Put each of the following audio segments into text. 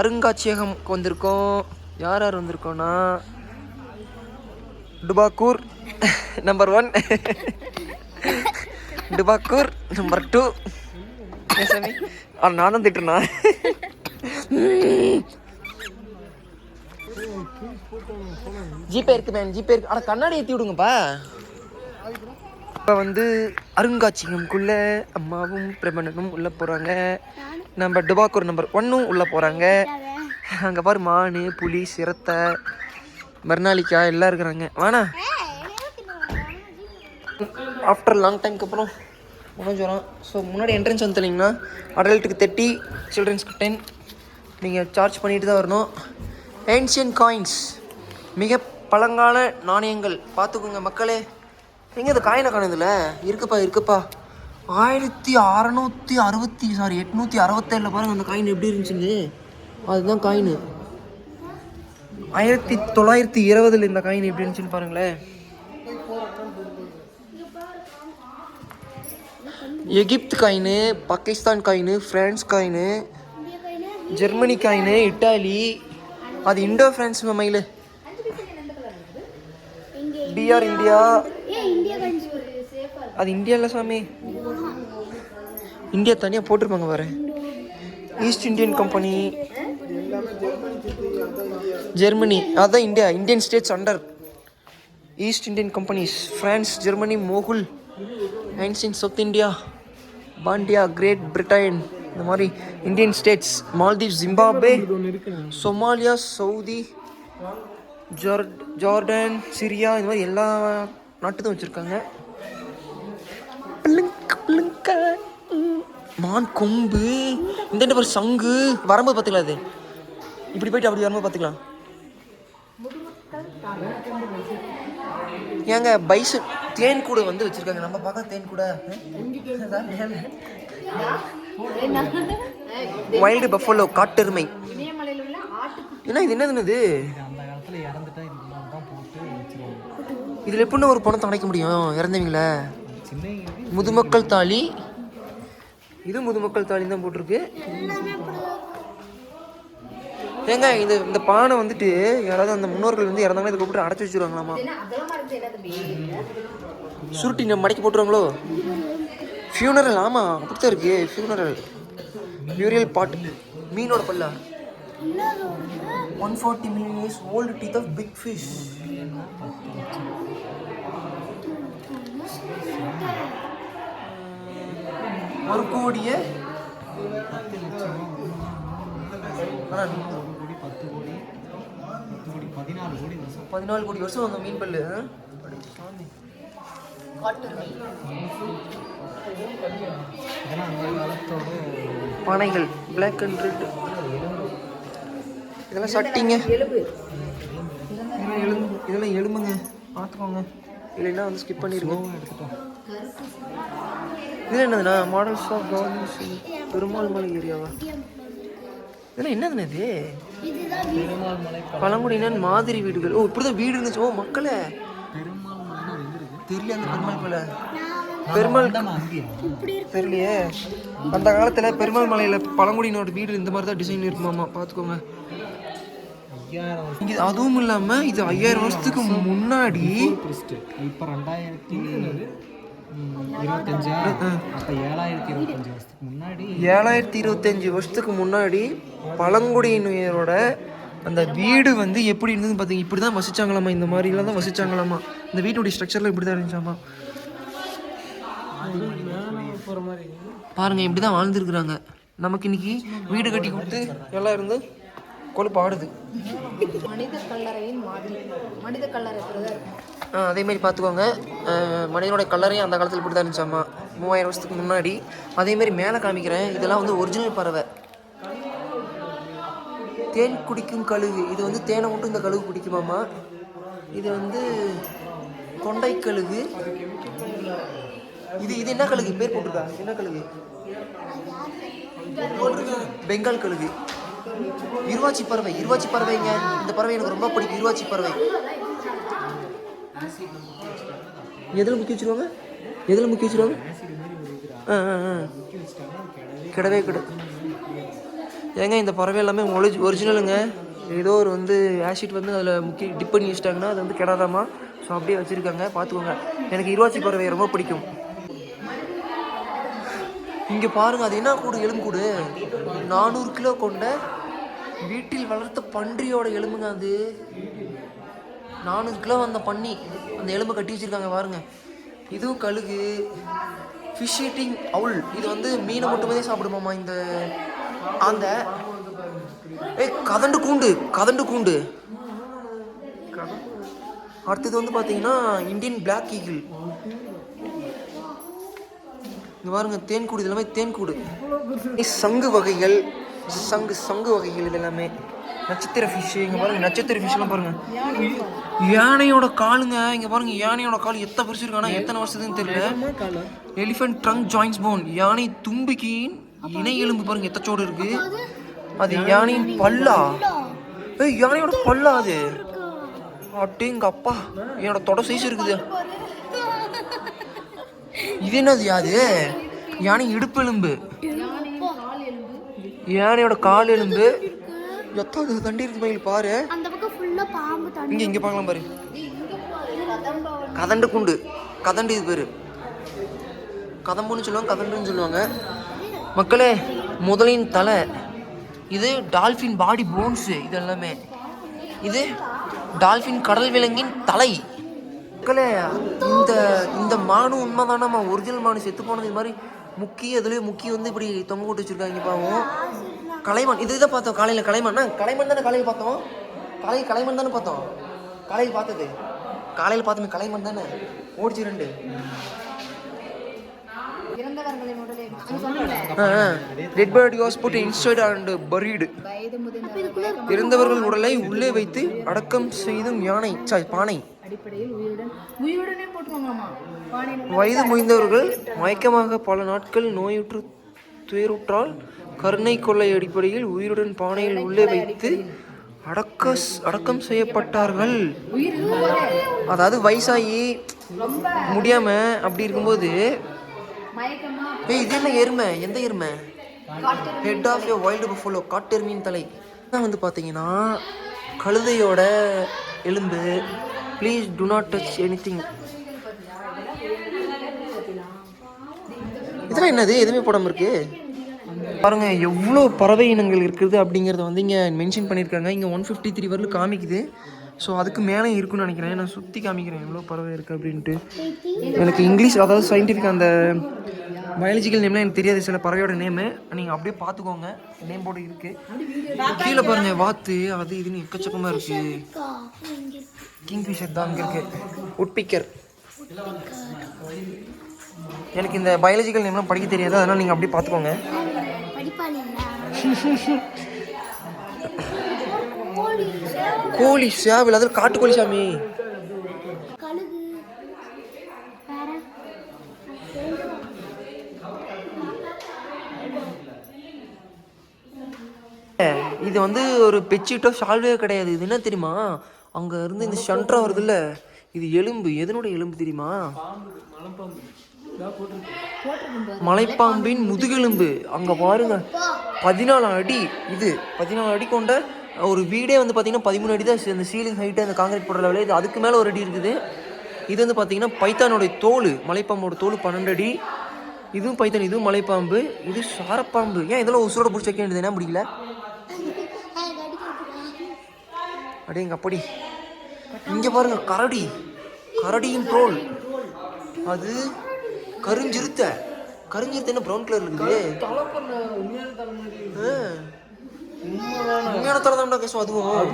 அருங்காட்சியகம்க்கு வந்திருக்கோம். யார் யார் வந்திருக்கோம்னா? டுபாக்கூர் நம்பர் ஒன் டுபாக்கூர் நம்பர் டூ நான் தான் திட்டுனா ஜிபே இருக்கு மேம். ஜிபே இருக்கு. ஆனால் கண்ணாடி ஏற்றி விடுங்கப்பா. இப்போ வந்து அருங்காட்சியகம்குள்ள அம்மாவும் பிரபணனும் உள்ளே போகிறாங்க நம்ம டுபாக்கூர் நம்பர் ஒன்னும் உள்ளே போகிறாங்க அங்கே பாரு மான் புலி சிரத்தை மர்னாலிக்கா எல்லாம் இருக்கிறாங்க. வாண்ணா ஆஃப்டர் லாங் டைம்க்கு அப்புறம் முடிஞ்சு வரோம் ஸோ முன்னாடி என்ட்ரன்ஸ் வந்து தெரியலீங்கன்னா அடல்ட்டுக்கு தேர்ட்டி சில்ட்ரன்ஸ்க்கு டென் நீங்கள் சார்ஜ் பண்ணிட்டு தான் வரணும். ஏன்ஷியன் காயின்ஸ் மிக பழங்கால நாணயங்கள். பார்த்துக்கோங்க மக்களே. எங்கே இந்த காயினை காணுதுல இருக்குப்பா இருக்குப்பா. ஆயிரத்தி அறநூற்றி அறுபத்தி சாரி எட்நூற்றி அறுபத்தேழில் பாருங்கள் அந்த காயின் எப்படி இருந்துச்சுன்னு. அதுதான் காயின். ஆயிரத்தி தொள்ளாயிரத்தி இருபதில் இந்த காயின் எப்படி இருந்துச்சுன்னு பாருங்களேன். Egypt coin Pakistan coin France coin Germany coin Italy அது இண்டோ பிரான்ஸ் மயில். பிஆர் இந்தியா அது இந்தியாவில் சாமி. இந்தியா தனியாக போட்டிருப்பாங்க பாரு. ஈஸ்ட் இந்தியன் கம்பெனி ஜெர்மனி அதான் India. Indian states under East Indian companies France Germany Mughal ஐன்சின் South India Pandya Great Britain இந்த மாதிரி Indian states Maldive Zimbabwe Somalia Saudi jar Jordan Syria இந்த மாதிரி எல்லா நாட்டுதும் வச்சுருக்காங்க. மான் கொம்பு. இந்த ஒரு சங்கு. வரும்போது பார்த்துக்கலாம் அது. இப்படி போயிட்டு அப்படி வரும்போது பார்த்துக்கலாம். ஏங்க பைசு தேன் கூட வந்து வச்சிருக்காங்க. நம்ம பார்க்க தேன் கூட. வைல்டு பஃபலோ காட்டெருமை. ஏன்னா இது என்னது இது இதில் எப்படின்னு ஒரு பணத்தை அடைக்க முடியும். இறந்தவங்கள. முதுமக்கள் தாலி. இது முதுமக்கள் தாலி தான் போட்டிருக்கு. ஏங்க இந்த இந்த பானை வந்துட்டு யாராவது அந்த முன்னோர்கள் வந்து இறந்தாங்கன்னா இதை கூப்பிட்டு அடைச்சி வச்சுருவாங்களாமா? சுருட்டி நம்ம மடக்கி போட்டுருவாங்களோ? ஃபியூனரல் ஆமாம் அப்படித்தான் இருக்கு. ஃபியூனரல் பியூரியல் பாட் மீனோட பல்லா. One forty million years old teeth of big fish ஒரு கோடிய கோடி பத்து கோடி பத்து கோடி பதினாலு கோடி வருஷம் பதினாலு கோடி வருஷம் அந்த மீன் பல்லு சாமி. பானைகள் பிளாக் அண்ட் ரெட் இதெல்லாம் சட்டிங்க. இதெல்லாம் இதெல்லாம் எலும்புங்க. பார்த்துக்கோங்க. இல்லைன்னா வந்து ஸ்கிப் பண்ணிடுவோம் எடுத்துட்டோம் இது என்னதுண்ணா? Models of governments Perumal Malai ஏரியாவா? இதெல்லாம் என்னதுண்ணா இது? பழங்குடியினர் மாதிரி வீடுகள். ஓ இப்படிதான் வீடு இருந்துச்சு. ஓ மக்களே. தெரியல அந்த பெருமாள் மலை. பெருமாள் தெரியலையே. அந்த காலத்தில் பெருமாள் மலையில் பழங்குடியினோட வீடு இந்த மாதிரி தான் டிசைன் இருக்குமாமா பார்த்துக்கோங்க. இங்கே அதுவும் இல்லாமல் இது ஐயாயிரம் வருஷத்துக்கு முன்னாடி இப்போ ரெண்டாயிரத்தி இருபத்தஞ்சா? அப்போ ஏழாயிரத்தி இருபத்தஞ்சு வருஷத்துக்கு முன்னாடி ஏழாயிரத்தி இருபத்தஞ்சி வருஷத்துக்கு முன்னாடி பழங்குடியினரோட அந்த வீடு வந்து எப்படி இருந்ததுன்னு பார்த்தீங்க இப்படி தான் வசிச்சாங்களாமா இந்த மாதிரிலாம் தான் வசிச்சாங்களாமா. இந்த வீட்டுடைய ஸ்ட்ரக்சரில் இப்படி தான் இருந்துச்சாமா? பாருங்க இப்படி தான் வாழ்ந்துருக்குறாங்க. நமக்கு இன்னைக்கு வீடு கட்டி கொடுத்து எல்லாம் இருந்து கொழுப்பு ஆடுது மனித கல்லறையின் மாதிரி. மனித கல்லறை ஆ, அதே மாதிரி பார்த்துக்கோங்க அஹ், மனிதனோட கல்லறையும் அந்த காலத்தில் இப்படி தான் இருந்துச்சாமா மூவாயிரம் வருஷத்துக்கு முன்னாடி. அதே மாதிரி மேலே காமிக்கிறேன். இதெல்லாம் வந்து ஒரிஜினல் பறவை. தேன் குடிக்கும் கழுகு. இது வந்து தேனை மட்டும் இந்த கழுகு குடிக்குமாமா இது வந்து கொண்டை கழுகு. இது இது என்ன கழுகு? பேர் போட்டிருக்கா? என்ன கழுகு? பெங்கால் கழுகு. இருவாச்சி பறவை இருவாச்சி பறவைங்க. இந்த பறவை எனக்கு ரொம்ப பிடிக்கும். இருவாச்சி பறவை. எதில் முக்கி வச்சிருவாங்க? எதில் முக்கி வச்சிருவாங்க? ஆ ஆ ஆ. கிடவே கிட ஏங்க இந்த பறவை எல்லாமே ஒளிஜ் ஒரிஜினலுங்க ஏதோ ஒரு வந்து ஆசிட் வந்து அதில் முக்கிய டிப் பண்ணி வச்சிட்டாங்கன்னா அது வந்து கிடாதாமா ஸோ அப்படியே வச்சுருக்காங்க. பார்த்துக்கோங்க எனக்கு இருவாச்சி பறவை ரொம்ப பிடிக்கும். இங்கே பாருங்கள் அது என்ன கூடு எலும்புக்கூடு நானூறு கிலோ கொண்ட வீட்டில் வளர்த்த பன்றியோட எலும்புங்க அது. நானூறு கிலோ அந்த பன்னி அந்த எலும்பை கட்டி வச்சிருக்காங்க பாருங்கள் இதுவும் கழுகு. ஃபிஷ் ஈட்டிங் அவுல் இது வந்து மீனை மட்டுமே சாப்பிடுமாம்மா சாப்பிடுமாமா இந்த அந்த ஏய் கதண்டு கூண்டு கதண்டு கூண்டு. அடுத்தது வந்து பார்த்தீங்கன்னா இந்தியன் பிளாக் ஈகிள் இங்க பாருங்க தேன்கூடு இது எல்லாமே தேன்கூடு சங்கு வகைகள் சங்கு சங்கு வகைகள் இது எல்லாமே நட்சத்திர ஃபிஷ் இங்க பாருங்க நட்சத்திர ஃபிஷ்லாம் பாருங்க. யானையோட காலுங்க இங்க பாருங்க யானையோட கால் எத்தனை பெருசு இருக்கு ஆனா எத்தனை வருஷத்துன்னு தெரியல. எலிஃபென்ட் ட்ரங்க் ஜாயின்ஸ் போன் யானை தும்பிக்கையின் இணை எலும்பு பாருங்க எத்தச்சோடு இருக்கு. அது யானையின் பல்லா. ஏய் யானையோட பல்லா அது. அட்டேங்க அப்பா என்னோட தொட சைஸ் இருக்குது. இது என்னது யாது யானை இடுப்பு எலும்பு யானையோட கால் எலும்பு. எத்தாவது தண்டி இருக்கு மயில்? பாரு. இங்க இங்க பார்க்கலாம் பாரு. கதண்டு குண்டு. கதண்டு இது பேரு. கதம்புன்னு சொல்லுவாங்க கதண்டுன்னு சொல்லுவாங்க. மக்களே முதலின் தலை. இது டால்ஃபின் பாடி போன்ஸ் இது எல்லாமே இது டால்ஃபின் கடல் விலங்கின் தலை. மக்களே இந்த இந்த மானு உண்மைதானம்மா ஒரிஜினல் மானு செத்து போனது இது மாதிரி முக்கிய இதுலேயே முக்கிய வந்து இப்படி தொங்க போட்டு வச்சிருக்காங்க பாவம். கலைமான் இது இதை பார்த்தோம் காலையில் கலைமான் கலைமான் தானே காலையில் பார்த்தோம்? காலையில் கலைமான் தானே பார்த்தோம்? காலையில் பார்த்தது. காலையில் பார்த்தோமே கலைமான் தானே? ஓடிச்சு ரெண்டு. Dead body was put inside and buried இறந்தவர்கள் உடலை உள்ளே வைத்து அடக்கம் செய்தும் யானை சாய் பானை. அடிப்படையில் உயிருடன் உயிருடனே போட்டுருவாங்களாமா வயது முதிர்ந்தவர்கள் மயக்கமாக பல நாட்கள் நோயுற்று துயருற்றால் கருணை கொள்ளை அடிப்படையில் உயிருடன் பானையில் உள்ளே வைத்து அடக்க அடக்கம் செய்யப்பட்டார்கள். அதாவது வயசாகி முடியாம அப்படி இருக்கும்போது ஏய் இது என்ன எருமை? எந்த எருமை? Head of a wild buffalo காட்டெருமையின் தலை. தான் வந்து பார்த்தீங்கன்னா கழுதையோட எலும்பு. Please do not touch anything இதெல்லாம் என்னது? எதுவுமே போடாமல் இருக்கு. பாருங்க எவ்வளோ பறவை இனங்கள் இருக்குது அப்படிங்கிறத வந்து இங்கே மென்ஷன் பண்ணியிருக்காங்க. இங்கே ஒன் ஃபிஃப்டி த்ரீ வரலும் காமிக்குது. ஸோ அதுக்கு மேலே இருக்குன்னு நினைக்கிறேன். நான் சுற்றி காமிக்கிறேன் எவ்வளோ பறவை இருக்குது அப்படின்ட்டு. எனக்கு இங்கிலீஷ் அதாவது சயின்டிஃபிக் அந்த பயாலஜிக்கல் நேம்லாம் எனக்கு தெரியாது. சில பறவையோட நேமு நீங்கள் அப்படியே பார்த்துக்கோங்க. நேம் போட்டு இருக்குது கீழே பாருங்க வாத்து அது இதுன்னு எக்கச்சக்கமாக இருக்குது கிங்ஃபிஷர் தான் இங்கே இருக்கு உட்பிக்கர். எனக்கு இந்த பயாலஜிக்கல் நேம்லாம் படிக்க தெரியாது அதனால் நீங்கள் அப்படியே பார்த்துக்கோங்க. கோழி சேவல் அதில் காட்டுக்கோழி சாமி. இது வந்து ஒரு பெட்ஷீட்டோ ஷால்வே கிடையாது. இது என்ன தெரியுமா? அங்கே இருந்து இந்த ஷன்ட்ரா வருதுல்ல இது எலும்பு. எதனோட எலும்பு தெரியுமா? மலைப்பாம்பின் முதுகெலும்பு. அங்க பாருங்க. பதினாலு அடி. இது பதினாலு அடி கொண்ட ஒரு வீடே வந்து பார்த்தீங்கன்னா பதிமூணு அடி தான். இந்த சீலிங் ஹைட்டு அந்த காங்கிரீட் போடுற லெவலில் இது அதுக்கு மேலே ஒரு அடி இருக்குது. இது வந்து பார்த்தீங்கன்னா பைத்தானோட தோல். மலைப்பாம்போட தோல் பன்னெண்டு அடி. இதுவும் பைத்தான் இதுவும் மலைப்பாம்பு. இது சாரப்பாம்பு. ஏன் இதெல்லாம் உசுரோட பிடிச்சி வைக்க வேண்டியது என்ன முடியல? அடேங்க அப்படி இங்க பாருங்க கரடி. கரடியின் ட்ரோல் அது கருஞ்சிருத்த. கருஞ்சிருத்த என்ன ப்ரௌன் கலர் இருக்குது. உண்மையான தலை தான் கேசம் அதுவும்.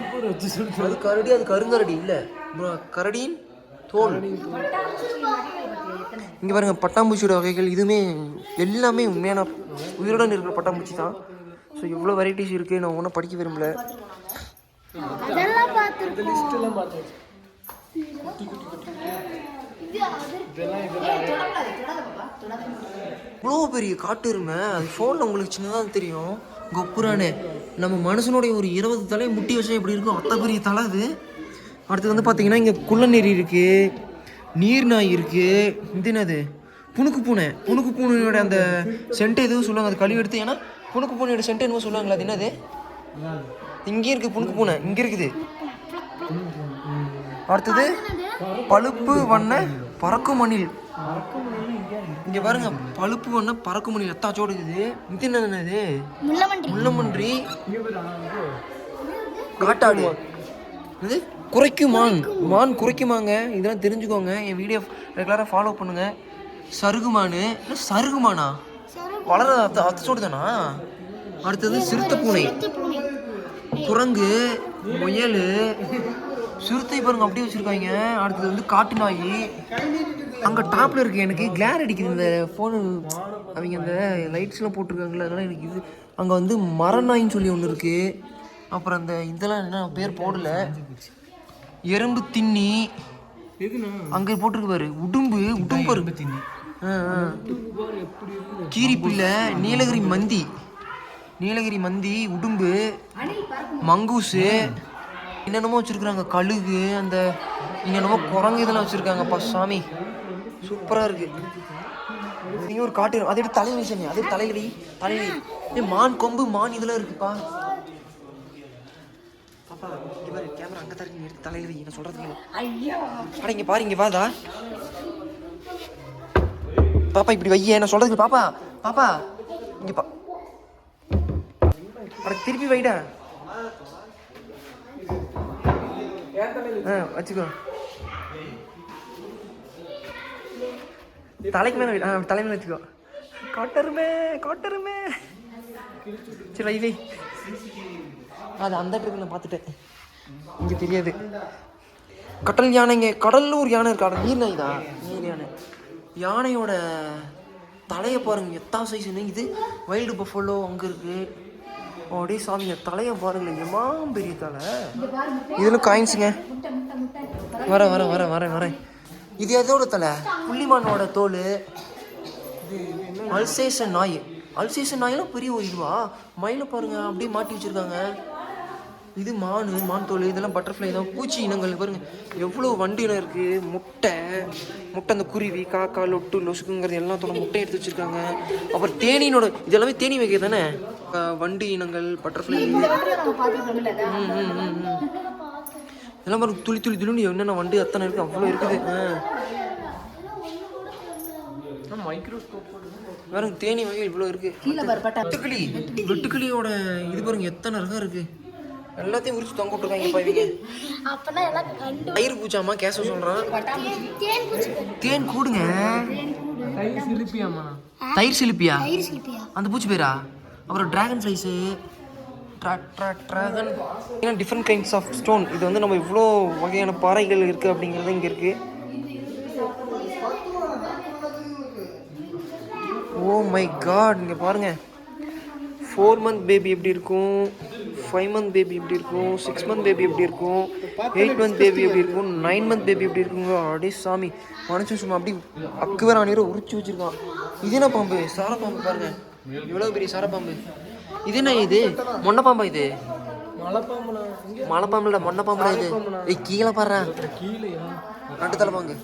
அது கரடி அது கருங்கரடி இல்ல. கரடியின் தோல். இங்க பாருங்க பட்டாம்பூச்சியோட வகைகள் இதுவுமே எல்லாமே உண்மையான உயிருடன் இருக்கிற பட்டாம்பூச்சி தான். ஸோ இவ்வளோ வெரைட்டிஸ் இருக்குது நான் ஒன்றும் படிக்க விரும்பல. அதெல்லாம் பார்த்துருக்கோம். இவ்வளோ பெரிய காட்டு எருமை. அது ஃபோனில் உங்களுக்கு சின்னதாக தெரியும். கொப்புரானே நம்ம மனுஷனுடைய ஒரு இருபது தலையை முட்டி வச்சா எப்படி இருக்கும்? அத்த பெரிய தலை அது. அடுத்து வந்து பார்த்தீங்கன்னா இங்கே குள்ளநெறி இருக்குது நீர்நாய் இருக்குது இது என்னது? புணுக்கு பூனை. புணுக்கு பூனையோட அந்த சென்ட் எதுவும் சொல்லுவாங்க அது கழுவி எடுத்து ஏன்னா புணுக்கு பூனையோட சென்ட் என்னமோ சொல்லுவாங்களா அது என்னது? இங்கே இருக்கு புணுக்கு பூனை. இங்கே இருக்குது. அடுத்தது பழுப்பு வண்ண பறக்கும் மணில் இங்க பாருங்க பழுப்பு வண்ண பறக்கும் மணில் எத்தாச்சோடு இருக்குது. இது என்னது முள்ளமன்றி. காட்டாடு. இது குறைக்கும் மான். மான் குறைக்குமாங்க. இதெல்லாம் தெரிஞ்சுக்கோங்க. என் வீடியோ ரெகுலராக ஃபாலோ பண்ணுங்க. சருகு மான். என்ன சருகு மானா? வளர அத்த அத்தோடு தானா? அடுத்தது சிறுத்தை பூனை. குரங்கு முயல் சிறுத்தை பாருங்க அப்படியே வச்சிருக்காங்க. அடுத்தது வந்து காட்டு நாய். அங்கே டாப்ல இருக்கு எனக்கு. கிளார் அடிக்குது இந்த ஃபோனு அவங்க அந்த லைட்ஸ்லாம் போட்டிருக்காங்களே அதனால எனக்கு இது. அங்கே வந்து மரநாயின்னு சொல்லி ஒன்று இருக்கு. அப்புறம் அந்த இதெல்லாம் என்ன பேர் போடல. எறும்பு தின்னி. அங்கே போட்டிருக்கு பாரு. உடும்பு உடும்பு தின்னி. ஆ. கீரிப்பிள்ளை நீலகிரி மந்தி. நீலகிரி மந்தி உடும்பு மங்கூஸு என்னென்னமோ வச்சுருக்குறாங்க கழுகு அந்த என்னமோ குரங்கு இதெல்லாம் வச்சுருக்காங்கப்பா சாமி. சூப்பராக இருக்கு. நீங்க ஒரு காட்டு அதை எடுத்து தலையில் வீசணி அது தலையில் வை ஏய், மான் கொம்பு மான் இதெல்லாம் இருக்குப்பா. பாப்பா இங்க பாரு கேமரா அங்கே நீ எடுத்து தலையில் நான் சொல்கிறது. அட இங்க பாரு இங்க வாதா பாப்பா இப்படி வையே. நான் சொல்றது கேளு. பாப்பா பாப்பா இங்க பா அட திருப்பி வைடா. ஆ வச்சுக்கோ. தலைக்கு மேல வை. ஆ தலை மேல வச்சுக்கோ. காட்டருமே காட்டருமே. சரி வை வை. அது அந்த இடத்துக்கு நான் பார்த்துட்டேன். இங்கே தெரியாது. கடல் யானைங்க கடல்லூர் யானை இருக்கா? நீர் நாய் தான் நீர் யானை. யானையோட தலையை பாருங்க எத்தா சைஸ்னு இது வைல்டு பஃபலோ அங்கே இருக்குது இருக்கு அப்படியே சாமிங்க தலையை பாருங்களேன் எம்மா பெரிய தலை. இதில் காயின்ஸுங்க. வர வர வர வரேன் வரேன் இது எதோட தலை? புள்ளிமானோட தோல். அல்சேஷன் நாய். அல்சேஷன் நாயெல்லாம் பெரிய ஒரு இதுவா? மயில பாருங்க அப்படியே மாட்டி வச்சிருக்காங்க. இது மான் மான் தோல் இதெல்லாம் பட்டர்ஃப்ளை தான் பூச்சி இனங்கள் பாருங்க. எவ்வளோ வண்டு இனம் இருக்கு. முட்டை முட்டை அந்த குருவி காக்கா லொட்டு லொசுக்குங்கிறது எல்லாத்தோட முட்டை எடுத்து வச்சிருக்காங்க. அப்புறம் தேனினோட இதெல்லாமே தேனி வைக்க தானே? வண்டு இனங்கள் பட்டர்ஃப்ளை இதெல்லாம் பாருங்க துளி துளி துளின்னு என்னென்ன வண்டு அத்தனை இருக்கு அவ்வளோ இருக்குது. ஆ. மைக்ரோஸ்கோப் பாருங்க தேனி வகை இவ்வளோ இருக்கு. கீழே பாரு பட்டா. வெட்டுக்கிளி வெட்டுக்கிளியோட இது பாருங்க எத்தனை ரகம் இருக்கு. எல்லாத்தையும் உரிச்சு தொங்க விட்டுருக்காங்க இப்போ இவங்க அப்பதான் எல்லாம் கண்டு தயிர் பூச்சாமா கேச சொல்றான் தேன் பூச்சி தேன் கூடுங்க. கை சிலிப்பியாமா தயிர் சிலிப்பியா? தயிர் சிலிப்பியா? அந்த பூச்சி பேரா? அப்புறம் டிராகன் ஃப்ளைஸு ட்ராகன் ஏன்னா டிஃப்ரெண்ட் கைண்ட்ஸ் ஆஃப் ஸ்டோன் இது வந்து நம்ம இவ்வளோ வகையான பாறைகள் இருக்குது அப்படிங்கிறது இங்கே இருக்குது ஓ மை காட் இங்கே பாருங்கள் ஃபோர் மந்த் பேபி எப்படி இருக்கும்? ஃபைவ் மந்த் பேபி எப்படி இருக்கும்? சிக்ஸ் மந்த் பேபி எப்படி இருக்கும்? எயிட் மந்த் பேபி எப்படி இருக்கும்? நைன் மந்த் பேபி எப்படி இருக்குங்க? அப்படியே சாமி. மனுஷன் சும்மா அப்படி அக்குவரா நீரை உரிச்சு வச்சிருக்கான். இது என்ன பாம்பு? சாரப்பாம்பு பாருங்க. இவ்வளோ பெரிய சாரப்பாம்பு இது என்ன இது? மொன்ன பாம்பா இது? மலைப்பாம்புல? மொன்ன பாம்புடா இது? ஏய் கீழே கீழேயா நட்டு தலைப்பாங்க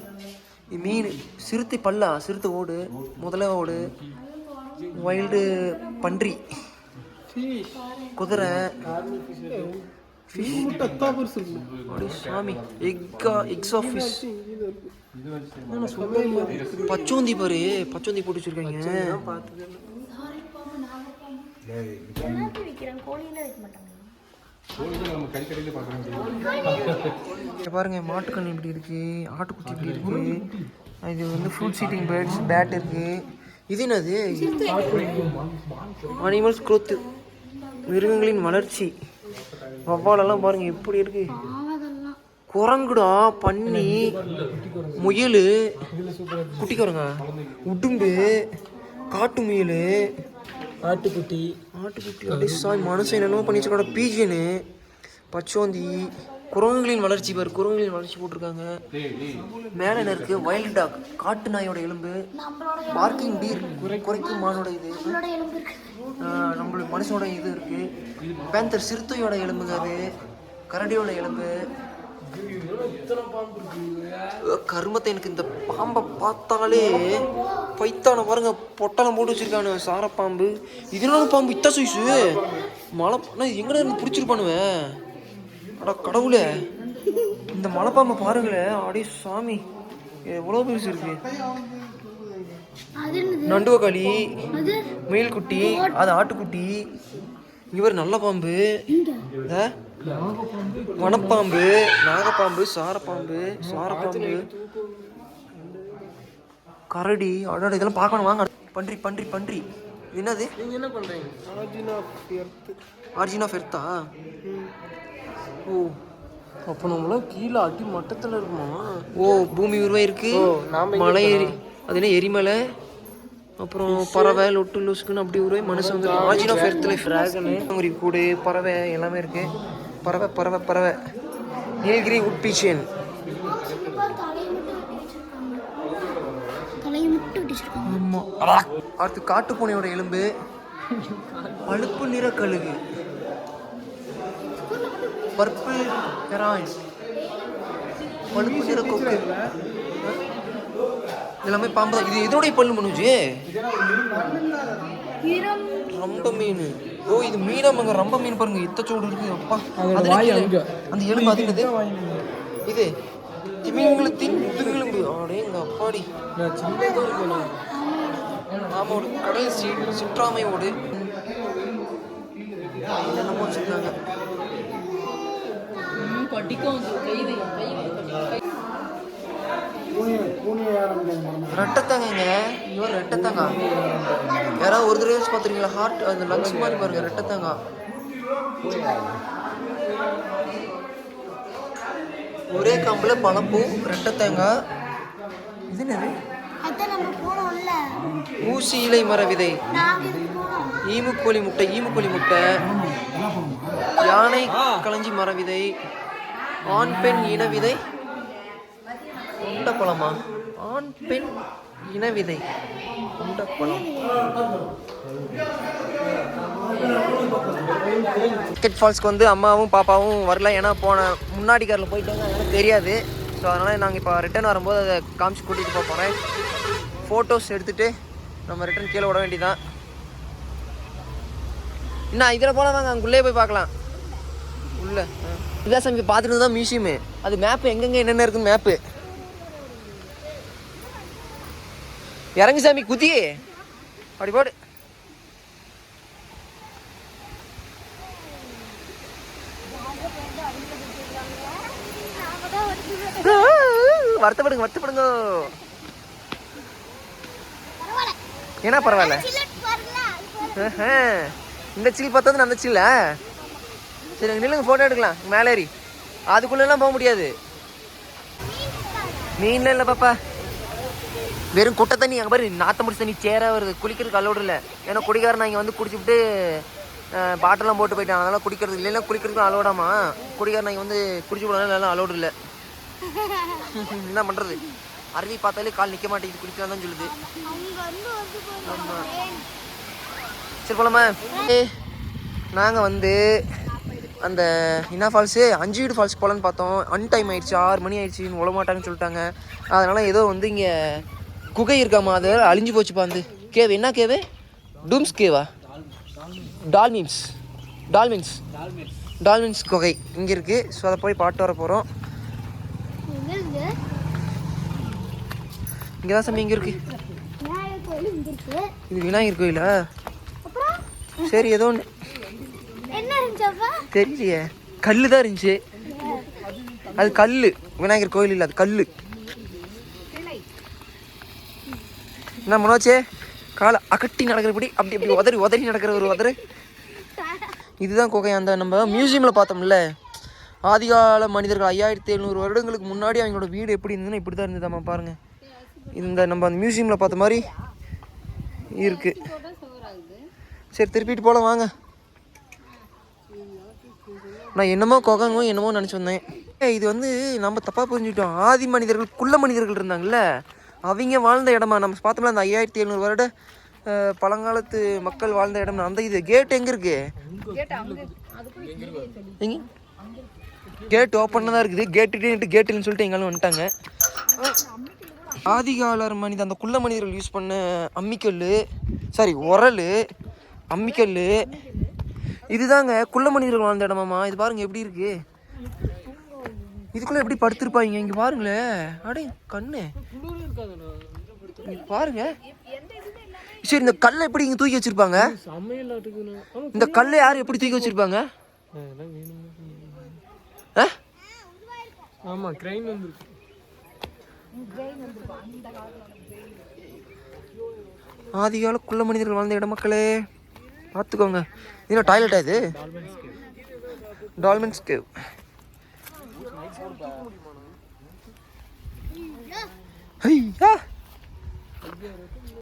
மீன் சிறுத்தை பல்லா சிறுத்தை ஓடு முதல ஓடு வைல்டு பன்றி. குதிரை. முட்டை பெருசு. சாமி எக்கா எக்ஸ் ஆஃபீஸ். பச்சோந்தி பாரு பச்சோந்தி போட்டு வச்சிருக்காங்க. பாருங்க மாட்டுக்கண்ணு இப்படி இருக்கு ஆட்டுக்குட்டி இப்படி இருக்கு. இது வந்து ஃப்ரூட் சீட்டிங் பேர்ட்ஸ் பேட் இருக்கு. இது என்னது? அனிமல்ஸ் growth மிருகங்களின் வளர்ச்சி. வவ்வாலெல்லாம் பாருங்க எப்படி இருக்கு? குரங்குடா பன்னி முயல். குட்டி குரங்க? உடும்பு காட்டு முயல். ஆட்டுக்குட்டி. ஆட்டுக்குட்டி. அப்படியே சாய் மனுஷன் என்னென்னமோ பண்ணி வச்சிருக்கோட பீஜனு பச்சோந்தி குரங்குகளின் வளர்ச்சி பேர் குரங்குகளின் வளர்ச்சி போட்டிருக்காங்க. மேலே என்ன இருக்கு? வைல்டு டாக் காட்டு நாயோட எலும்பு பார்க்கிங் டீர் குறைக்கும் மானோட இது. நம்மளோட நம்மளுக்கு மனுஷனோட இது இருக்கு. பேந்தர் சிறுத்தையோட எலும்புங்க அது. கரடியோட எலும்பு. கருமத்தை எனக்கு இந்த பாம்பை பார்த்தாலே பைத்தான பாருங்க பொட்டலம் போட்டு வச்சிருக்கானு சார பாம்பு இதனால பாம்பு? இத்தா சைஸு மழை எங்கடா இருந்து பிடிச்சிருப்பானுவேன் அட கடவுளே. இந்த மலைப்பாம்பை பாருங்களேன் அடே சாமி. எவ்வளோ பெருசு இருக்கு. நண்டுவக்காளி அது? முயல்குட்டி அது ஆட்டுக்குட்டி. இவர் நல்ல பாம்பு. வனப்பாம்பு நாகப்பாம்பு சாரப்பாம்பு சாரப்பாம்பு. கரடி. அடட இதெல்லாம் பார்க்கணும். வாங்க. பன்றி பன்றி பன்றி. என்னது? நீங்கள் என்ன பண்ணுறீங்க ஆர்ஜினா ஃபெர்த்தா ஓ. அப்போ நம்மளாம் கீழே அடி மட்டத்தில் இருக்குமா ஓ பூமி எங்க மலை எரி அது என்ன எரிமலை? அப்புறம் பறவை லொட்டு லொசுக்குன்னு அப்படி உருவாய் மனுஷன் வந்து ஆர்ஜினா ஃபெர்த்தில் ஃப்ராகனு கூடு பறவை எல்லாமே இருக்கு. பறவை பறவை பறவை. நீலகிரி உட்பீச்சியன் தலையை மட்டும் வெட்டி வச்சிருக்காங்க. ஆமாம் அடுத்து காட்டுப்பூனையோட எலும்பு. பழுப்பு நிற கழுகு. Purple heron. பழுப்பு நிற கொக்கு. எல்லாமே பாம்பு தான். இது இதோடைய பல்லு மனுஜு. ரொம்ப மீன். ஓ இது மீனமங்க. ரொம்ப மீன் பாருங்க. இத்தச்சோடு இருக்கு. அப்பா. அது வாய் கீழே. அங்க. அந்த எலும்பு அது என்னது இது. திமிங்கலத்தின் முதுகெலும்பு அடே எங்க அப்பாடி. நான் சின்னதாக இருக்கணும் ஆமாம் கடல் சி சிற்றாமையோடு. என்னென்னமோ வச்சுருக்காங்க. ரெட்டத்தாங்க? யாராவது ஒரு தடவை பார்த்துருக்கீங்களா? ஹார்ட் அந்த லங்ஸ் மாதிரி பாருங்க ரெட்டத்தாங்க. ஒரே கம்பில் இது என்னது அதான் நம்ம போனோம்ல. ஊசி இலை மர விதை. நாங்க இதுக்கு போனோம்? ஈமுக்கோழி முட்டை ஈமுக்கோழி முட்டை. யானை களஞ்சி மர விதை. ஆண் பெண் இன விதை. உண்டப்பழமா ஆண் பெண் இனவிதை. கிரிக்கெட் ஃபால்ஸ்க்கு வந்து அம்மாவும் பாப்பாவும் வரல. ஏன்னா போன முன்னாடி காரில் போயிட்டாங்க. அதனால தெரியாது. ஸோ அதனால் நாங்கள் இப்போ ரிட்டர்ன் வரும்போது அதை காமிச்சு கூட்டிகிட்டு போக போகிறேன் ஃபோட்டோஸ் எடுத்துகிட்டு நம்ம ரிட்டர்ன் கீழே விட வேண்டியதான் என்ன இதில் போனால் வாங்க அங்குள்ளே போய் பார்க்கலாம். உள்ள. இதான் சாமி பார்த்துட்டு தான் மியூசியமு அது மேப்பு எங்கெங்கே என்னென்ன இருக்குன்னு மேப்பு இறங்கு சாமி குதி. அப்படி போடு. வருத்தப்படுங்க வருத்தப்படுங்க. ஏன்னா பரவாயில்ல. இந்த சில் பார்த்தது அந்த சில்ல சரி நில்லுங்க ஃபோட்டோ எடுக்கலாம். மேலே ஏறி. அதுக்குள்ளெல்லாம் போக முடியாது. மீன்ல இல்லை பாப்பா வெறும் குட்டை தண்ணி அங்கே பாரு நாத்த முடிச்ச தண்ணி சேராக வருது. குளிக்கிறதுக்கு அலோடு இல்லை. ஏன்னா குடிக்காரன் இங்கே வந்து குடிச்சுட்டு பாட்டெல்லாம் போட்டு போயிட்டான். அதனால் குடிக்கிறது இல்லைன்னா குளிக்கிறதுக்கும் அலோடாமா குடிக்காரன் இங்கே வந்து குடிச்சு விடலாம் எல்லாம் அலோடு இல்லை. என்ன பண்ணுறது அருவி பார்த்தாலே கால் நிற்க மாட்டேங்குது. குடிக்கலாம் தான் சொல்லுது. ஆமாம் சரி போலாமா? நாங்கள் வந்து அந்த என்ன ஃபால்ஸு அஞ்சு வீடு ஃபால்ஸ் போகலான்னு பார்த்தோம். அன் டைம் ஆயிடுச்சு. ஆறு மணி ஆயிடுச்சுன்னு உழ மாட்டாங்கன்னு சொல்லிட்டாங்க. அதனால் ஏதோ வந்து இங்கே குகை இருக்காமா அது அழிஞ்சு போச்சுப்பா வந்து. கேவ் என்ன கேவு? டூம்ஸ் கேவா? டால்மின்ஸ் டால்மின்ஸ் டால்மின்ஸ் குகை. இங்கே இருக்குது ஸோ அதை போய் பாட்டு வர போகிறோம் இங்கே தான் சாமி இங்கே இருக்கு. இது விநாயகர் கோயிலா? சரி ஏதோ ஒன்று தெரியலையே. கல்லு தான் இருந்துச்சு. அது கல்லு. விநாயகர் கோயில் இல்லை அது கல்லு. என்ன மனோச்சு காலை அகட்டி நடக்கிறபடி அப்படி அப்படி உதறி உதறி நடக்கிற ஒரு உதறு. இதுதான் குகை அந்த நம்ம மியூசியமில் பார்த்தோம்ல. ஆதிகால மனிதர்கள் ஐயாயிரத்தி எழுநூறு வருடங்களுக்கு முன்னாடி அவங்களோட வீடு எப்படி இருந்ததுன்னு இப்படி தான் இருந்ததாம்மா பாருங்கள் இந்த நம்ம அந்த மியூசியமில் பார்த்த மாதிரி இருக்கு. சரி திருப்பிட்டு போகலாம் வாங்க. நான் என்னமோ குகங்கும் என்னமோ நினச்சி வந்தேன். இது வந்து நம்ம தப்பாக புரிஞ்சுக்கிட்டோம். ஆதி மனிதர்கள் குள்ள மனிதர்கள் இருந்தாங்கல்ல. அவங்க வாழ்ந்த இடமா? நம்ம பார்த்தோம்ல அந்த ஐயாயிரத்தி எழுநூறு வருட பழங்காலத்து மக்கள் வாழ்ந்த இடம் அந்த இது கேட் எங்கே இருக்கு? கேட் ஓப்பன் தான் இருக்குது. கேட்டு கேட்டுன்னு சொல்லிட்டு எங்களும் வந்துட்டாங்க. ஆதிகாலர் மனித அந்த குள்ள மனிதர்கள் யூஸ் பண்ண அம்மிக்கல் சாரி உரல் அம்மிக்கல் இதுதாங்க குள்ள மனிதர்கள் வாழ்ந்த இடமாம்மா. இது பாருங்க எப்படி இருக்கு? இதுக்குள்ள எப்படி படுத்திருப்பாங்க? இங்க பாருங்களேன் அடே கண்ணு. பாருங்க. சரி இந்த கல்லை எப்படி இங்க தூக்கி வச்சிருப்பாங்க? இந்த கல்லை யார் எப்படி தூக்கி வச்சிருப்பாங்க? ஆமாம் க்ரைன் வந்துருக்கு. ஆதிகால குள்ள மனிதர்கள் வாழ்ந்த இடம் மக்களே. பார்த்துக்கோங்க. இது டாய்லெட்டா இது? டால்மென்ஸ் கேவ் ஐயா